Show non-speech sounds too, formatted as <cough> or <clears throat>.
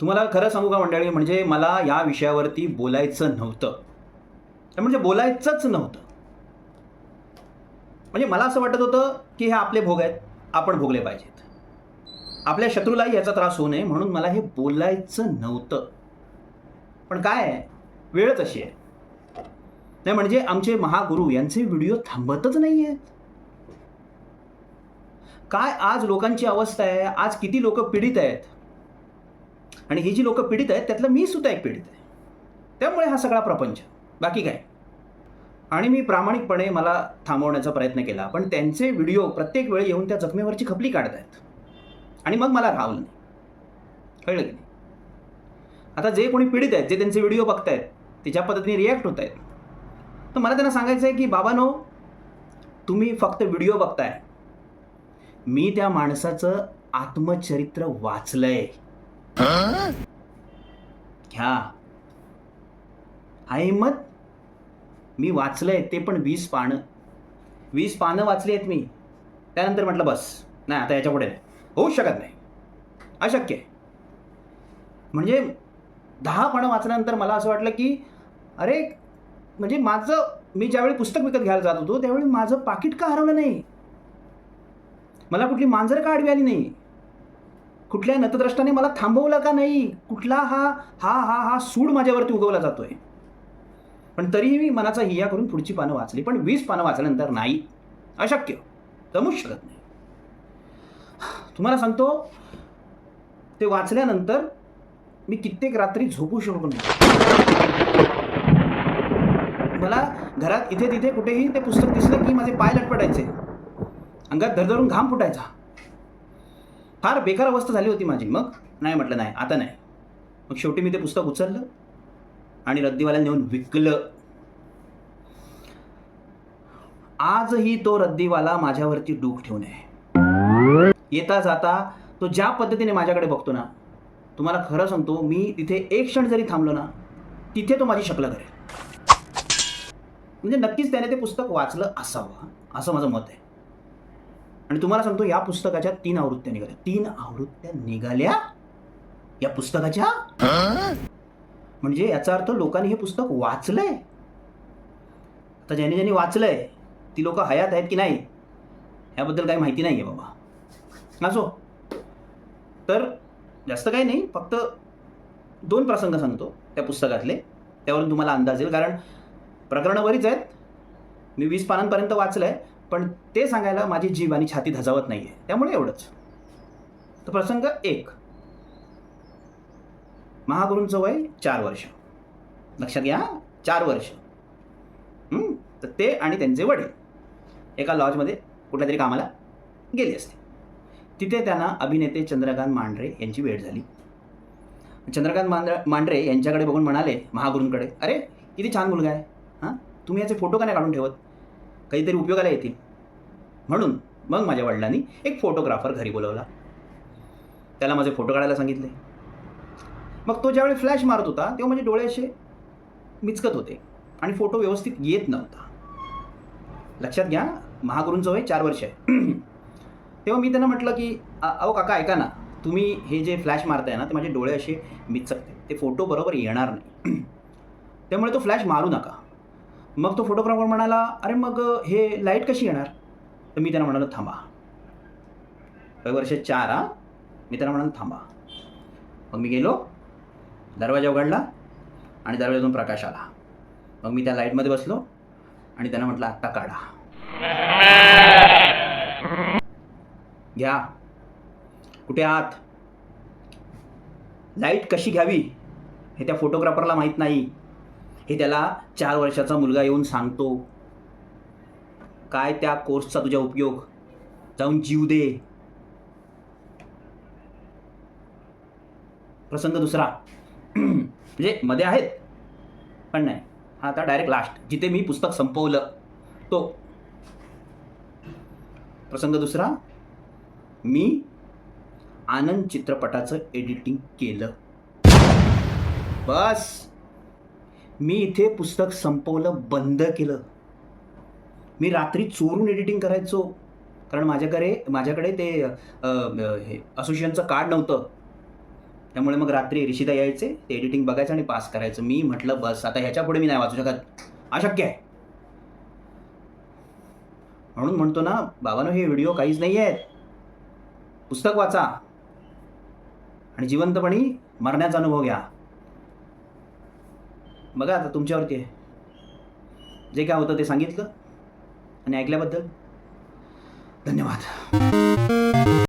तुम्हाला खरं सांगू का मंडळी? म्हणजे मला या विषयावरती बोलायचं नव्हतं. तर म्हणजे बोलायचंच नव्हतं. म्हणजे मला असं वाटत होतं की हे आपले भोग आहेत आपण भोगले पाहिजेत. आपल्या शत्रूलाही याचा त्रास होऊ नये म्हणून मला हे बोलायचं नव्हतं. पण काय आहे? वेळच अशी आहे. नाही म्हणजे आमचे महागुरु यांचे व्हिडिओ थांबतच नाही आहेत काय आज लोकांची अवस्था आहे? आज किती लोक पीडित आहेत? आणि ही जी लोक पीडित आहेत त्यातलं मी सुद्धा एक पीडित आहे. त्यामुळे हा सगळा प्रपंच. बाकी काय? आणि मी प्रामाणिकपणे मला थांबवण्याचा प्रयत्न केला पण त्यांचे व्हिडिओ प्रत्येक वेळी येऊन त्या जखमेवरची खपली काढत आहेत आणि मग मला राहवलं नाही. कळलं की नाही? आता जे कोणी पीडित आहेत जे त्यांचे व्हिडिओ बघतायत ते ज्या पद्धतीने रिॲक्ट होत आहेत तर मला त्यांना सांगायचं आहे की बाबानो तुम्ही फक्त व्हिडिओ बघताय. मी त्या माणसाचं आत्मचरित्र वाचलंय. घ्या. आहे मत मी वाचलंय ते पण वीस पानं. वीस पानं वाचली आहेत मी. त्यानंतर म्हटलं बस. नाही आता याच्यापुढे नाही. शकत नाही. अशक्य. आहे म्हणजे दहा पानं वाचल्यानंतर मला असं वाटलं की अरे म्हणजे माझं मी ज्यावेळी पुस्तक विकत घ्यायला जात होतो त्यावेळी माझं पाकिट का हरवलं नाही? मला कुठली मांजर का आडवी आली नाही? कुठल्या नतद्रष्टाने मला थांबवलं का नाही? कुठला हा हा हा हा सूड माझ्यावरती उगवला जातोय? पण तरीही मी मनाचा हिया करून पुढची पानं वाचली पण वीस पानं वाचल्यानंतर नाही. अशक्य. जमूच शकत नाही. तुम्हाला सांगतो ते वाचल्यानंतर मी कित्येक रात्री झोपू शकलो नाही. मला घरात इथे तिथे कुठेही ते पुस्तक दिसलं की माझे पाय लटपटायचे. अंगात धरधरून घाम फुटायचा. फार बेकार अवस्था झाली होती माझी. मग? नाही म्हटलं नाही. आता नाही. मग शेवटी मी ते पुस्तक उचललं आणि रद्दीवाल्याला नेऊन विकलं. आजही तो रद्दीवाला माझ्यावरती डूक ठेवून आहे. येता जाता तो ज्या पद्धतीने माझ्याकडे बघतो ना तुम्हाला खरं सांगतो मी तिथे एक क्षण जरी थांबलो ना तिथे तो माझी शकलं करेल. म्हणजे नक्कीच त्याने ते पुस्तक वाचलं असावं असं माझं मत आहे. आणि तुम्हाला सांगतो या पुस्तकाच्या तीन आवृत्त्या निघाल्या. तीन आवृत्त्या निघाल्या या पुस्तकाच्या? म्हणजे याचा अर्थ लोकांनी हे पुस्तक वाचलंय. आता ज्यांनी ज्याने वाचलंय ती लोक हयात आहेत की नाही याबद्दल काही माहिती नाही आहे बाबा असो तर जास्त काही नाही फक्त दोन प्रसंग सांगतो त्या पुस्तकातले. त्यावरून तुम्हाला अंदाज येईल कारण प्रकरणं बरीच आहेत. मी वीस पानांपर्यंत वाचलं आहे पण ते सांगायला माझी जीव आणि छाती धजावत नाही आहे त्यामुळे एवढंच. तर प्रसंग एक. महागुरूंचं वय चार वर्ष. लक्षात घ्या चार वर्ष. तर ते आणि त्यांचे वडील एका लॉजमध्ये कुठल्या तरी कामाला गेले असते. तिथे त्यांना अभिनेते चंद्रकांत मांढरे यांची भेट झाली. चंद्रकांत मांद्र मांढरे यांच्याकडे बघून म्हणाले महागुरूंकडे अरे किती छान मुलगा आहे हां? तुम्ही याचे फोटो का नाही काढून ठेवत? काहीतरी उपयोगाला येतील. म्हणून मग माझ्या वडिलांनी एक फोटोग्राफर घरी बोलवला. त्याला माझे फोटो काढायला सांगितले. मग तो ज्यावेळी फ्लॅश मारत होता तेव्हा माझे डोळे असे मिचकत होते आणि फोटो व्यवस्थित येत नव्हता. लक्षात घ्या महागुरूंचं वय चार वर्ष आहे. <clears throat> तेव्हा मी त्यांना म्हटलं की अहो काका ऐका ना. तुम्ही हे जे फ्लॅश मारताय ना ते माझे डोळे असे मिचकते. ते फोटो बरोबर येणार नाही. <clears throat> त्यामुळे तो फ्लॅश मारू नका. मग तो फोटोग्राफर म्हणाला अरे मग हे लाइट कशी येणार? तर मी त्यांना म्हणालो थांबा. वर्ष चार हा? मी त्यांना म्हणालो थांबा. मग मी गेलो दरवाजा उघडला आणि दरवाजातून प्रकाश आला. मग मी त्या लाईटमध्ये बसलो आणि त्यांना म्हटलं आत्ता काढा. घ्या. कुठे आहात? लाइट कशी घ्यावी? हे त्या फोटोग्राफरला माहीत नाही. हे त्याला चार वर्षाचा मुलगा येऊन सांगतो. काय त्या कोर्सचा तुझा उपयोग? जाऊन जीव दे. प्रसंग दुसरा. म्हणजे मध्ये आहेत पण नाही. हा आता डायरेक्ट लास्ट जिथे मी पुस्तक संपवलं. तो. प्रसंग दुसरा. मी आनंद चित्रपटाचं एडिटिंग केलं. बस. मी इथे पुस्तक संपवलं बंद केलं. मी रात्री चोरून एडिटिंग करायचो. कारण माझ्याकडे माझ्याकडे ते हे असोसिएशनचं कार्ड नव्हतं. त्यामुळे मग रात्री ऋषिदा यायचे ते एडिटिंग बघायचं आणि पास करायचं. मी म्हटलं बस आता ह्याच्या पुढे मी नाही वाचू शकत. अशक्य आहे. म्हणून म्हणतो ना बाबानो हे व्हिडिओ काहीच नाही आहेत. पुस्तक वाचा आणि जिवंतपणी मरण्याचा अनुभव घ्या. बघा आता तुमच्यावरती आहे. जे काय होतं ते सांगितलं आणि ऐकल्याबद्दल धन्यवाद.